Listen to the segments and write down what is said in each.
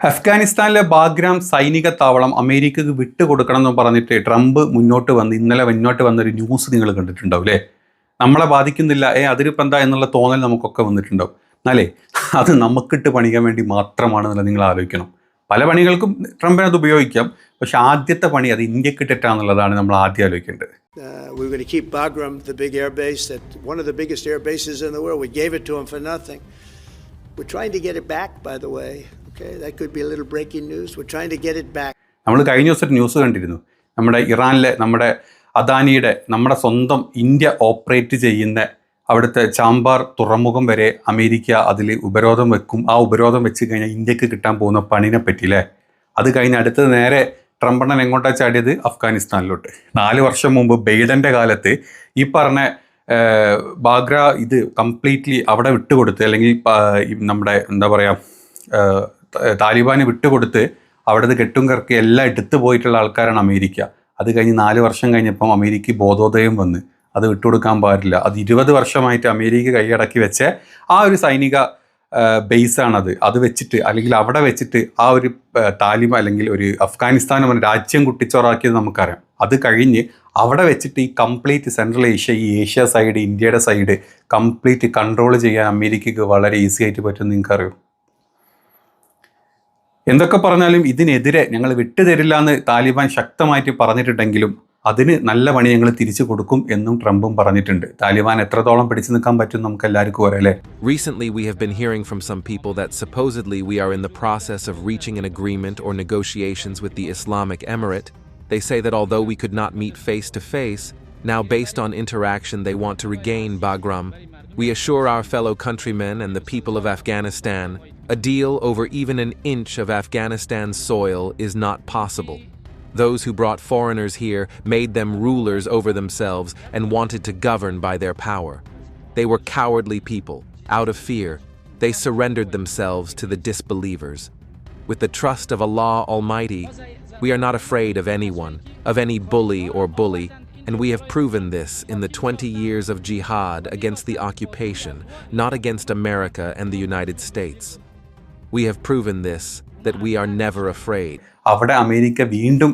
അഫ്ഗാനിസ്ഥാനിലെ ബാഗ്രാം സൈനിക താവളം അമേരിക്കക്ക് വിട്ടുകൊടുക്കണം എന്ന് പറഞ്ഞിട്ട് ട്രംപ് മുന്നോട്ട് വന്ന് ഇന്നലെ മുന്നോട്ട് വന്നൊരു ന്യൂസ് നിങ്ങൾ കണ്ടിട്ടുണ്ടാവും അല്ലേ നമ്മളെ ബാധിക്കുന്നില്ല ഏ അതിരിപ്പം എന്താ എന്നുള്ള തോന്നൽ നമുക്കൊക്കെ വന്നിട്ടുണ്ടാവും എന്നാലേ അത് നമുക്കിട്ട് പണിയാൻ വേണ്ടി മാത്രമാണെന്നുള്ള നിങ്ങൾ ആലോചിക്കണം പല പണികൾക്കും ട്രംപിനത് ഉപയോഗിക്കാം പക്ഷെ ആദ്യത്തെ പണി അത് ഇന്ത്യയ്ക്ക് ഇട്ടിട്ടാന്നുള്ളതാണ് നമ്മൾ ആദ്യം ആലോചിക്കേണ്ടത് Uh, we were going to keep Bagram, the big air base, that one of the biggest air bases in the world. We gave it to him for nothing. We're trying to get it back, by the way. നമ്മൾ കഴിഞ്ഞ ദിവസം news കണ്ടിരുന്നു. നമ്മുടെ ഇറാനിലെ നമ്മുടെ അദാനിയുടെ നമ്മുടെ സ്വന്തം India operate ചെയ്യുന്ന അവിടുത്തെ ചാമ്പാർ തുറമുഖം വരെ അമേരിക്ക അതിൽ ഉപരോധം വെക്കും. ആ ഉപരോധം വെച്ച് കഴിഞ്ഞാൽ ഇന്ത്യയ്ക്ക് കിട്ടാൻ പോകുന്ന പണിനെ പറ്റിയില്ലേ? അത് കഴിഞ്ഞ് അടുത്തത് നേരെ ട്രംപണ്ണൻ എങ്ങോട്ടാ ചാടിയത്? അഫ്ഗാനിസ്ഥാനിലോട്ട്. നാല് വർഷം മുമ്പ് ബൈഡന്റെ കാലത്ത് ഈ പറഞ്ഞ ബാഗ്ര ഇത് കംപ്ലീറ്റ്ലി അവിടെ വിട്ടുകൊടുത്ത് അല്ലെങ്കിൽ നമ്മുടെ എന്താ പറയുക താലിബാന് വിട്ടുകൊടുത്ത് അവിടുന്ന് കെട്ടും കറക്കി എല്ലാം എടുത്തു പോയിട്ടുള്ള ആൾക്കാരാണ് അമേരിക്ക. അത് കഴിഞ്ഞ് നാല് വർഷം കഴിഞ്ഞപ്പം അമേരിക്ക ബോധോദയം വന്ന്. അത് വിട്ടുകൊടുക്കാൻ പാടില്ല. അത് ഇരുപത് വർഷമായിട്ട് അമേരിക്ക കൈയടക്കി വെച്ച ആ ഒരു സൈനിക ബേസാണത്. അത് വെച്ചിട്ട് അല്ലെങ്കിൽ അവിടെ വെച്ചിട്ട് ആ ഒരു താലിബ് അല്ലെങ്കിൽ ഒരു അഫ്ഗാനിസ്ഥാൻ എന്ന രാജ്യം കുട്ടിച്ചോറാക്കിയത് നമുക്കറിയാം. അത് കഴിഞ്ഞ് അവിടെ വെച്ചിട്ട് ഈ കംപ്ലീറ്റ് സെൻട്രൽ ഏഷ്യ ഈ ഏഷ്യ സൈഡ് ഇന്ത്യയുടെ സൈഡ് കംപ്ലീറ്റ് കൺട്രോൾ ചെയ്യാൻ അമേരിക്കക്ക് വളരെ ഈസി ആയിട്ട് പറ്റും നിങ്ങൾക്കറിയോ. എന്തൊക്കെ പറഞ്ഞാലും ഇതിനെതിരെ ഞങ്ങൾ വിട്ടുതരില്ല എന്ന് താലിബാൻ ശക്തമായിട്ട് പറഞ്ഞിട്ടുണ്ടെങ്കിലും അതിന് നല്ല പണി ഞങ്ങൾ തിരിച്ചു കൊടുക്കും എന്നും ട്രംപും പറഞ്ഞിട്ടുണ്ട് താലിബാൻ എത്രത്തോളം പിടിച്ചു നിൽക്കാൻ പറ്റും നമുക്ക് എല്ലാവർക്കും അറിയാം Recently, we have been hearing from some people that supposedly we are in the process of reaching an agreement or negotiations with the Islamic Emirate. They say that although we could not meet face to face, now based on interaction they want to regain Bagram. We assure our fellow countrymen and the people of Afghanistan a deal over even an inch of Afghanistan's soil is not possible. Those who brought foreigners here made them rulers over themselves and wanted to govern by their power. They were cowardly people. Out of fear, they surrendered themselves to the disbelievers. With the trust of Allah Almighty, we are not afraid of anyone, of any bully or bully, and we have proven this in the 20 years of jihad against the occupation, not against America and the United States. We have proven this, that we are never afraid. അവിടെ America വീണ്ടും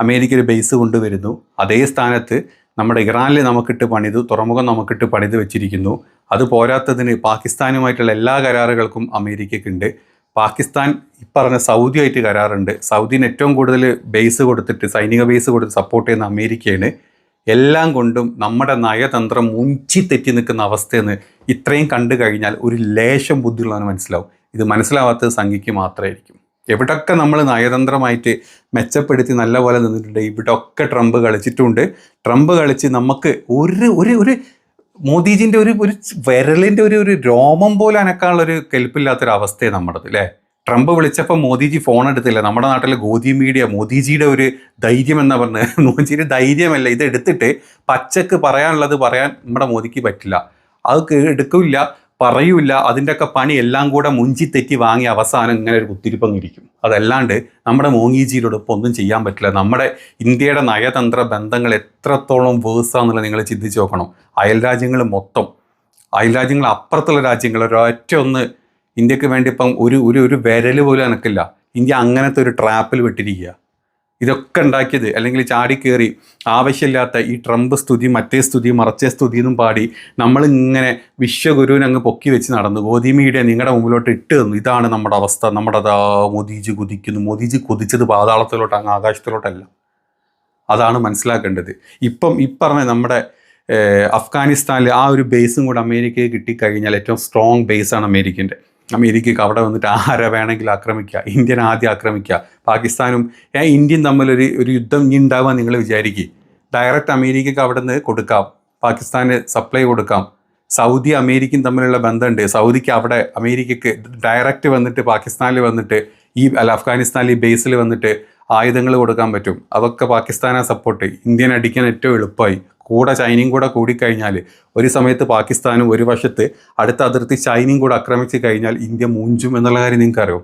America ഒരു base കൊണ്ടുവരുന്നു. അതേ സ്ഥാനത്ത് നമ്മുടെ ഇറാനിൽ നമുക്കിട്ട് പണിതു തുറമുഖം നമുക്കിട്ട് പണിത് വെച്ചിരിക്കുന്നു. അത് പോരാത്തതിന് പാകിസ്ഥാനുമായിട്ടുള്ള എല്ലാ കരാറുകൾക്കും അമേരിക്കയ്ക്കുണ്ട്. പാകിസ്ഥാൻ ഈ പറഞ്ഞ സൗദിയായിട്ട് കരാറുണ്ട്. സൗദിന് ഏറ്റവും കൂടുതൽ ബേസ് കൊടുത്തിട്ട് സൈനിക ബേസ് കൊടുത്ത് സപ്പോർട്ട് ചെയ്യുന്ന അമേരിക്കയാണ്. എല്ലാം കൊണ്ടും നമ്മുടെ നയതന്ത്രം മുഞ്ചി തെറ്റി നിൽക്കുന്ന അവസ്ഥയെന്ന് ഇത്രയും കണ്ടു കഴിഞ്ഞാൽ ഒരു ലേശം ബുദ്ധിയുള്ളവന് മനസ്സിലാവും. ഇത് മനസ്സിലാവാത്തത് സംഖ്യയ്ക്ക് മാത്രമായിരിക്കും. എവിടൊക്കെ നമ്മൾ നയതന്ത്രമായിട്ട് മെച്ചപ്പെടുത്തി നല്ലപോലെ നിന്നിട്ടുണ്ട് ഇവിടൊക്കെ ട്രംപ് കളിച്ചിട്ടുണ്ട്. ട്രംപ് കളിച്ച് നമുക്ക് ഒരു ഒരു ഒരു മോദിജിന്റെ ഒരു ഒരു വിരലിന്റെ ഒരു ഒരു രോമം പോലെ അനക്കാനുള്ള ഒരു കെൽപ്പില്ലാത്തൊരു അവസ്ഥയാണ് നമ്മുടേത് അല്ലേ? ട്രംപ് വിളിച്ചപ്പോൾ മോദിജി ഫോൺ എടുത്തില്ല. നമ്മുടെ നാട്ടിലെ ഗോദി മീഡിയ മോദിജിയുടെ ഒരു ധൈര്യം എന്നാ പറഞ്ഞത് മോദിജിയുടെ ധൈര്യമല്ല. ഇത് എടുത്തിട്ട് പച്ചക്ക് പറയാനുള്ളത് പറയാൻ നമ്മുടെ മോദിക്ക് പറ്റില്ല. അത് എടുക്കില്ല. പറയൂല അതിന്റെയൊക്കെ പണി എല്ലാം കൂടെ മുഞ്ചി തെറ്റി വാങ്ങി അവസാനം ഇങ്ങനെ ഒരു കുത്തിരിപ്പങ്ങിരിക്കും. അതല്ലാണ്ട് നമ്മുടെ മോങ്ങിജിയിലോടൊപ്പം ഒന്നും ചെയ്യാൻ പറ്റില്ല. നമ്മുടെ ഇന്ത്യയുടെ നയതന്ത്ര ബന്ധങ്ങൾ എത്രത്തോളം വേഴ്സാന്നുള്ളത് നിങ്ങൾ ചിന്തിച്ച് നോക്കണം. അയൽ രാജ്യങ്ങൾ മൊത്തം അയൽ രാജ്യങ്ങൾ അപ്പുറത്തുള്ള രാജ്യങ്ങൾ ഒരൊറ്റ ഒന്ന് ഇന്ത്യയ്ക്ക് വേണ്ടി ഇപ്പം ഒരു ഒരു ഒരു വിരൽ പോലും അനക്കില്ല. ഇന്ത്യ അങ്ങനത്തെ ഒരു ട്രാപ്പിൽ വിട്ടിരിക്കുക ഇതൊക്കെ ഉണ്ടാക്കിയത് അല്ലെങ്കിൽ ചാടിക്കേറി ആവശ്യമില്ലാത്ത ഈ ട്രംപ് സ്തുതി മറ്റേ സ്തുതി മറച്ചേ സ്തുതി എന്നും പാടി നമ്മളിങ്ങനെ വിശ്വഗുരുവിനെ അങ്ങ് പൊക്കി വെച്ച് നടന്നു. മോദി മീഡിയ നിങ്ങളുടെ മുമ്പിലോട്ട് ഇട്ട് തന്നു. ഇതാണ് നമ്മുടെ അവസ്ഥ. നമ്മുടെ അതാ മോദിജി കുതിക്കുന്നു. മോദിജി കുതിച്ചത് പാതാളത്തിലോട്ട് അങ്ങ് ആകാശത്തിലോട്ടല്ല. അതാണ് മനസ്സിലാക്കേണ്ടത്. ഇപ്പം ഈ പറഞ്ഞ നമ്മുടെ അഫ്ഗാനിസ്ഥാനിൽ ആ ഒരു ബേസും കൂടെ അമേരിക്കയെ കിട്ടിക്കഴിഞ്ഞാൽ ഏറ്റവും സ്ട്രോങ് ബേസാണ് അമേരിക്കന്റെ. അമേരിക്കക്ക് അവിടെ വന്നിട്ട് ആരെ വേണമെങ്കിലും ആക്രമിക്കുക ഇന്ത്യൻ ആദ്യം ആക്രമിക്കുക. പാകിസ്ഥാനും ഇന്ത്യയും തമ്മിലൊരു ഒരു യുദ്ധം ഇനി ഉണ്ടാവുക നിങ്ങൾ വിചാരിക്കുക ഡയറക്റ്റ് അമേരിക്കയ്ക്ക് അവിടെ നിന്ന് കൊടുക്കാം. പാകിസ്ഥാന് സപ്ലൈ കൊടുക്കാം. സൗദി അമേരിക്കയും തമ്മിലുള്ള ബന്ധമുണ്ട്. സൗദിക്ക് അവിടെ അമേരിക്കയ്ക്ക് ഡയറക്റ്റ് വന്നിട്ട് പാകിസ്ഥാനിൽ വന്നിട്ട് ഈ അല്ല അഫ്ഗാനിസ്ഥാനിൽ ഈ ബേസിൽ വന്നിട്ട് ആയുധങ്ങൾ കൊടുക്കാൻ പറ്റും. അതൊക്കെ പാകിസ്ഥാനെ സപ്പോർട്ട് ഇന്ത്യൻ അടിക്കാൻ ഏറ്റവും എളുപ്പമായി കൂടെ ചൈനയും കൂടെ കൂടിക്കഴിഞ്ഞാൽ ഒരു സമയത്ത് പാകിസ്ഥാനും ഒരു വശത്ത് അടുത്ത അതിർത്തി ചൈനയും കൂടെ ആക്രമിച്ച് കഴിഞ്ഞാൽ ഇന്ത്യ മൂഞ്ചും എന്നുള്ള കാര്യം നിങ്ങൾക്ക് അറിയോ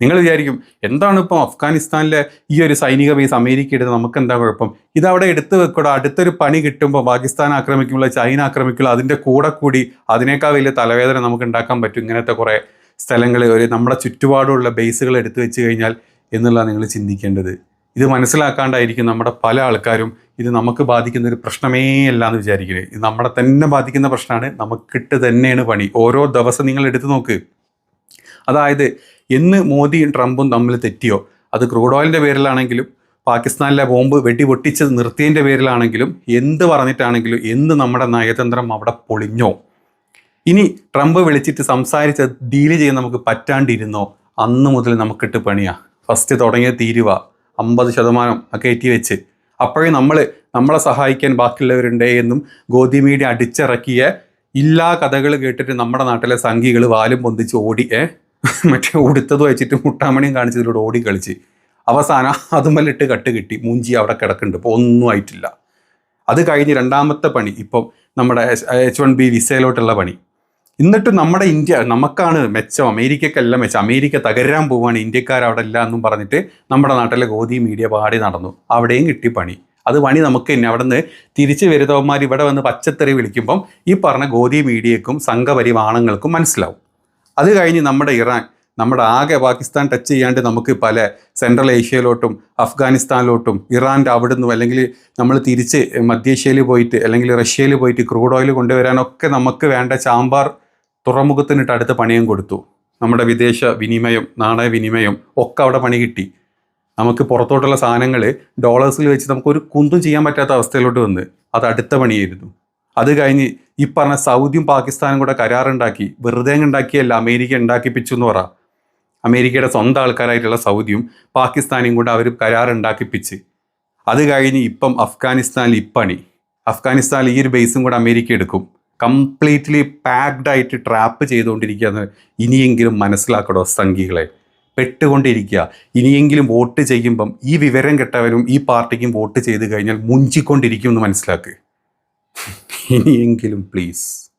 നിങ്ങൾ വിചാരിക്കും എന്താണ് ഇപ്പം അഫ്ഗാനിസ്ഥാനിലെ ഈ ഒരു സൈനിക ബേസ് അമേരിക്ക എടുത്ത് നമുക്ക് എന്താ കുഴപ്പം ഇതവിടെ എടുത്തു വെക്കൂടെ? അടുത്തൊരു പണി കിട്ടുമ്പോൾ പാകിസ്ഥാൻ ആക്രമിക്കുമ്പോൾ ചൈന ആക്രമിക്കുമ്പോൾ അതിന്റെ കൂടെ കൂടി അതിനേക്കാൾ വലിയ തലവേദന നമുക്ക് ഉണ്ടാക്കാൻ പറ്റും ഇങ്ങനത്തെ കുറേ സ്ഥലങ്ങളിൽ ഒരു നമ്മുടെ ചുറ്റുപാടുള്ള ബേസുകൾ എടുത്തു വെച്ച് കഴിഞ്ഞാൽ എന്നുള്ളതാണ് നിങ്ങൾ ചിന്തിക്കേണ്ടത്. ഇത് മനസ്സിലാക്കാണ്ടായിരിക്കും നമ്മുടെ പല ആൾക്കാരും ഇത് നമുക്ക് ബാധിക്കുന്ന ഒരു പ്രശ്നമേ അല്ല എന്ന് വിചാരിക്കുന്നത് ഇത് നമ്മളെ തന്നെ ബാധിക്കുന്ന പ്രശ്നമാണ് നമുക്കിട്ട് തന്നെയാണ് പണി. ഓരോ ദിവസം നിങ്ങൾ എടുത്തു നോക്ക്. അതായത് എന്ന് മോദിയും ട്രംപും തമ്മിൽ തെറ്റിയോ? അത് ക്രൂഡ് ഓയിലിന്റെ പേരിലാണെങ്കിലും പാകിസ്ഥാനിലെ ബോംബ് വെടി പൊട്ടിച്ചത് നിർത്തിയതിന്റെ പേരിലാണെങ്കിലും എന്ത് പറഞ്ഞിട്ടാണെങ്കിലും എന്ത് നമ്മുടെ നയതന്ത്രം അവിടെ പൊളിഞ്ഞോ? ഇനി ട്രംപ് വിളിച്ചിട്ട് സംസാരിച്ച് ഡീൽ ചെയ്യാൻ നമുക്ക് പറ്റാണ്ടിരുന്നോ? അന്ന് മുതൽ നമുക്കിട്ട് പണിയാ. ഫസ്റ്റ് തുടങ്ങിയ തീരുവ. അമ്പത് ശതമാനം ഒക്കെ ഏറ്റി വെച്ച്. അപ്പോഴേ നമ്മൾ നമ്മളെ സഹായിക്കാൻ ബാക്കിയുള്ളവരുണ്ട് എന്നും ഗോധി മീഡിയ അടിച്ചിറക്കിയ ഇല്ലാ കഥകൾ കേട്ടിട്ട് നമ്മുടെ നാട്ടിലെ സംഘികൾ വാലും പൊന്തിച്ച് ഓടി മറ്റേ ഉടുത്തത് വെച്ചിട്ട് മുട്ടാമണിയും കാണിച്ചതിലൂടെ ഓടി കളിച്ച്. അവസാനം അതുമല്ലിട്ട് കട്ട് കിട്ടി. മൂഞ്ചി അവിടെ കിടക്കുന്നുണ്ട്. ഇപ്പോൾ ഒന്നും ആയിട്ടില്ല. അത് കഴിഞ്ഞ് രണ്ടാമത്തെ പണി. ഇപ്പം നമ്മുടെ എച്ച് വൺ ബി വിസയിലോട്ടുള്ള പണി. എന്നിട്ട് നമ്മുടെ ഇന്ത്യ നമുക്കാണ് മെച്ചം അമേരിക്കക്കല്ല മെച്ചം. അമേരിക്ക തകരാൻ പോവാണ് ഇന്ത്യക്കാർ അവിടെ ഇല്ല എന്നും പറഞ്ഞിട്ട് നമ്മുടെ നാട്ടിലെ ഗോതി മീഡിയ പാടി നടന്നു. അവിടെയും കിട്ടി പണി. അത് പണി നമുക്ക് തന്നെ. അവിടെ നിന്ന് തിരിച്ചു വരുതവന്മാർ ഇവിടെ വന്ന് പച്ചത്തെറി വിളിക്കുമ്പം ഈ പറഞ്ഞ ഗോതി മീഡിയക്കും സംഘപരിവാണങ്ങൾക്കും മനസ്സിലാവും. അത് കഴിഞ്ഞ് നമ്മുടെ ഇറാൻ നമ്മുടെ ആകെ പാകിസ്ഥാൻ ടച്ച് ചെയ്യാണ്ട് നമുക്ക് പല സെൻട്രൽ ഏഷ്യയിലോട്ടും അഫ്ഗാനിസ്ഥാനിലോട്ടും ഇറാന്റെ അവിടെ നിന്നും അല്ലെങ്കിൽ നമ്മൾ തിരിച്ച് മധ്യേഷ്യയിൽ പോയിട്ട് അല്ലെങ്കിൽ റഷ്യയിൽ പോയിട്ട് ക്രൂഡ് ഓയിൽ കൊണ്ടുവരാനൊക്കെ നമുക്ക് വേണ്ട ചാമ്പാർ തുറമുഖത്തിനിട്ട് അടുത്ത പണിയും കൊടുത്തു. നമ്മുടെ വിദേശ വിനിമയം നാണയ വിനിമയം ഒക്കെ അവിടെ പണി കിട്ടി. നമുക്ക് പുറത്തോട്ടുള്ള സാധനങ്ങൾ ഡോളേഴ്സിൽ വെച്ച് നമുക്ക് ഒരു കുന്തും ചെയ്യാൻ പറ്റാത്ത അവസ്ഥയിലോട്ട് വന്ന് അത് അടുത്ത പണിയായിരുന്നു. അത് കഴിഞ്ഞ് ഈ പറഞ്ഞ സൗദിയും പാകിസ്ഥാനും കൂടെ കരാറുണ്ടാക്കി വെറുതെ ഉണ്ടാക്കിയല്ല അമേരിക്ക ഉണ്ടാക്കിപ്പിച്ചു എന്ന് പറ. അമേരിക്കയുടെ സ്വന്തം ആൾക്കാരായിട്ടുള്ള സൗദിയും പാകിസ്ഥാനും കൂടെ അവർ കരാറുണ്ടാക്കിപ്പിച്ച്. അത് കഴിഞ്ഞ് ഇപ്പം അഫ്ഗാനിസ്ഥാനിൽ ഇപ്പണി അഫ്ഗാനിസ്ഥാനിൽ ഈ ഒരു ബേസും കൂടെ അമേരിക്ക എടുക്കും. കംപ്ലീറ്റ്ലി പാക്ഡ് ആയിട്ട് ട്രാപ്പ് ചെയ്തുകൊണ്ടിരിക്കുകയെന്ന് ഇനിയെങ്കിലും മനസ്സിലാക്കടോ സംഘികളെ. പെട്ടുകൊണ്ടിരിക്കുക. ഇനിയെങ്കിലും വോട്ട് ചെയ്യുമ്പം ഈ വിവരം കെട്ടവരും ഈ പാർട്ടിക്കും വോട്ട് ചെയ്ത് കഴിഞ്ഞാൽ മുഞ്ചിക്കൊണ്ടിരിക്കും എന്ന് മനസ്സിലാക്ക്. ഇനിയെങ്കിലും പ്ലീസ്